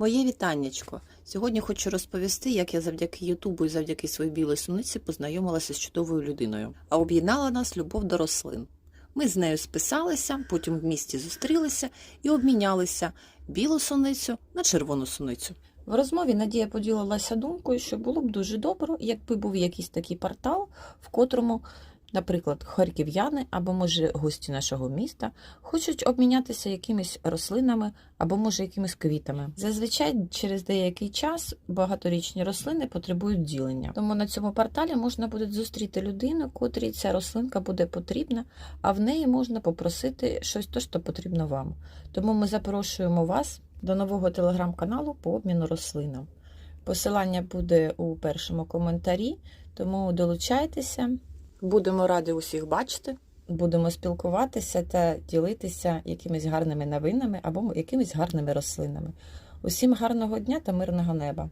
Моє вітаннячко. Сьогодні хочу розповісти, як я завдяки Ютубу і завдяки своїй білій суниці познайомилася з чудовою людиною. А об'єднала нас любов до рослин. Ми з нею списалися, потім в місті зустрілися і обмінялися білу суницю на червону суницю. В розмові Надія поділилася думкою, що було б дуже добре, якби був якийсь такий портал, в котрому, наприклад, харків'яни або, може, гості нашого міста хочуть обмінятися якимись рослинами або, може, якимись квітами. Зазвичай через деякий час багаторічні рослини потребують ділення. Тому на цьому порталі можна буде зустріти людину, котрій ця рослинка буде потрібна, а в неї можна попросити щось, то, що потрібно вам. Тому ми запрошуємо вас до нового телеграм-каналу по обміну рослинам. Посилання буде у першому коментарі, тому долучайтеся, Будемо раді усіх бачити. будемо спілкуватися та ділитися якимись гарними новинами або якимись гарними рослинами. Усім гарного дня та мирного неба!